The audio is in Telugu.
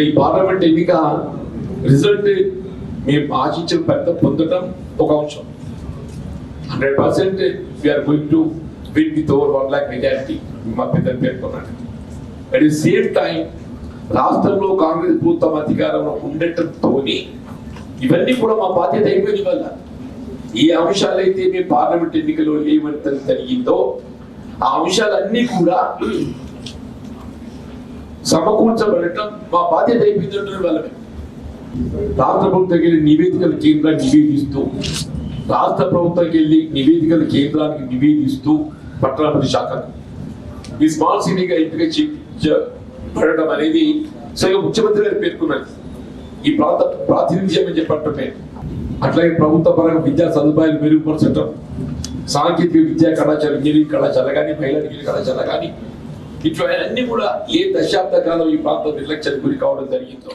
ఈ పార్లమెంట్ ఎన్నిక రిజల్ట్ మేము ఆశించిన పెద్ద పొందడం ఒక అంశం. Hundred percent we are going to win with over one lakh majority మా పెద్దలు పేర్కొన్నాడు అట్ ది సేమ్ టైం రాష్ట్రంలో కాంగ్రెస్ ప్రభుత్వం అధికారంలో ఉండటంతో ఇవన్నీ కూడా మా బాధ్యత అయిపోయింది వల్ల ఏ అంశాలైతే మేము పార్లమెంట్ ఎన్నికలో లేవని జరిగిందో ఆ అంశాలన్నీ కూడా సమకూర్చబడటం మా బాధ్యత అయిపోయిందంటున్న వాళ్ళమే. రాష్ట్ర ప్రభుత్వంకి వెళ్ళి నివేదికల కేంద్రాన్ని నివేదిస్తూ రాష్ట్ర ప్రభుత్వంకి వెళ్ళి నివేదికల కేంద్రానికి నివేదిస్తూ పట్టణాభివృద్ధి శాఖకు. ఈ స్మాల్ సిటీగా ఎంపిక చేయబడడం అనేది స్వయం ముఖ్యమంత్రి గారు పేర్కొన్నారు ఈ ప్రాంత ప్రాతినిధ్యం అని చెప్పటమే. అట్లాగే ప్రభుత్వ పరంగా విద్యా సదుపాయాలు మెరుగుపరచడం సాంకేతిక విద్యా కళాశాల ఇంజనీరింగ్ కళాశాల కానీ మహిళా డిగ్రీ కళాశాల కానీ ఇట్లా అన్ని కూడా ఏ దశాబ్ద కాలం ఈ ప్రాంతం నిర్లక్ష్యానికి గురి కావడం జరిగిందో